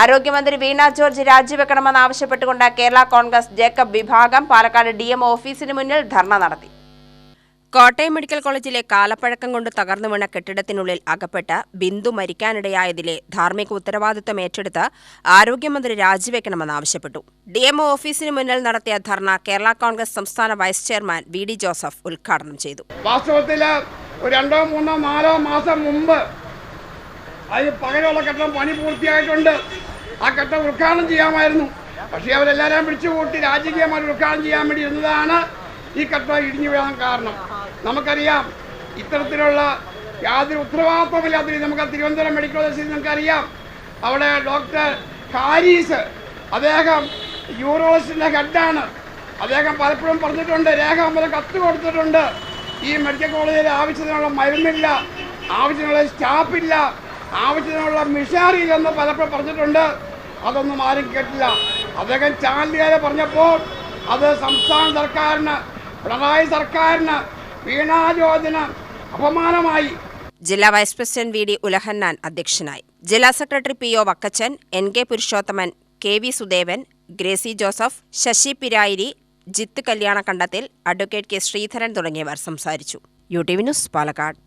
ആരോഗ്യമന്ത്രി വീണ ജോർജ് രാജിവെക്കണമെന്ന് ആവശ്യപ്പെട്ടുകൊണ്ട് കേരള കോൺഗ്രസ് ജേക്കബ് വിഭാഗം പാലക്കാട് ഡി എം ഓഫീസിന് മുന്നിൽ ധർണ നടത്തി. കോട്ടയം മെഡിക്കൽ കോളേജിലെ കാലപ്പഴക്കം കൊണ്ട് തകർന്നു വീണ കെട്ടിടത്തിനുള്ളിൽ അകപ്പെട്ട് ബിന്ദു മരിക്കാനിടയായതിലെ ധാർമ്മിക ഉത്തരവാദിത്വം ഏറ്റെടുത്ത് ആരോഗ്യമന്ത്രി രാജിവെക്കണമെന്ന് ആവശ്യപ്പെട്ടു. ഡി എം ഓഫീസിന് മുന്നിൽ നടത്തിയ ധർണ കേരള കോൺഗ്രസ് സംസ്ഥാന vice chairman V D Joseph ഉദ്ഘാടനം ചെയ്തു. വാസ്തവത്തിൽ രണ്ടോ മൂന്നോ നാലോ മാസം മുമ്പ് അതിന് പകരമുള്ള കെട്ടിടം പണി പൂർത്തിയായിട്ടുണ്ട്. ആ കെട്ടിടം ഉദ്ഘാടനം ചെയ്യാമായിരുന്നു. പക്ഷേ അവരെല്ലാവരെയും പിടിച്ചുകൂട്ടി രാജകീയമായി ഉദ്ഘാടനം ചെയ്യാൻ വേണ്ടി ഇരുന്നതാണ് ഈ കെട്ടിടം ഇടിഞ്ഞു വീഴാൻ കാരണം. നമുക്കറിയാം ഇത്തരത്തിലുള്ള യാതൊരു ഉത്തരവാദിത്വമില്ലാത്ത രീതി നമുക്ക് തിരുവനന്തപുരം മെഡിക്കൽ കോളേജിൽ നമുക്കറിയാം. അവിടെ ഡോക്ടർ ഹാരീസ് അദ്ദേഹം യൂറോളജിസ്റ്റിന്റെ ഹെഡാണ് അദ്ദേഹം പലപ്പോഴും പറഞ്ഞിട്ടുണ്ട് രേഖ അമ്പലം കത്ത് കൊടുത്തിട്ടുണ്ട്. ഈ മെഡിക്കൽ കോളേജിൽ ആവശ്യത്തിനുള്ള മരുന്നില്ല ആവശ്യത്തിനുള്ള സ്റ്റാഫില്ല ആവശ്യത്തിനുള്ള മിഷനറി എന്ന് പലപ്പോഴും പറഞ്ഞിട്ടുണ്ട്. അതൊന്നും ആരും കേട്ടില്ല. അദ്ദേഹം ചാനലുകാരെ പറഞ്ഞപ്പോൾ അത് സംസ്ഥാന സർക്കാരിന് പിണറായി സർക്കാരിന് വീണാ അപമാനമായി. ജില്ലാ vice president V D Ulahannan അധ്യക്ഷനായി. ജില്ലാ secretary P O Vakkachan N K Purushothaman K V Sudevan Gracy Joseph Sasi Pirayiri Jith Kalyanakkandathil advocate K Sreedharan തുടങ്ങിയവർ സംസാരിച്ചു. U T V news Palakkad.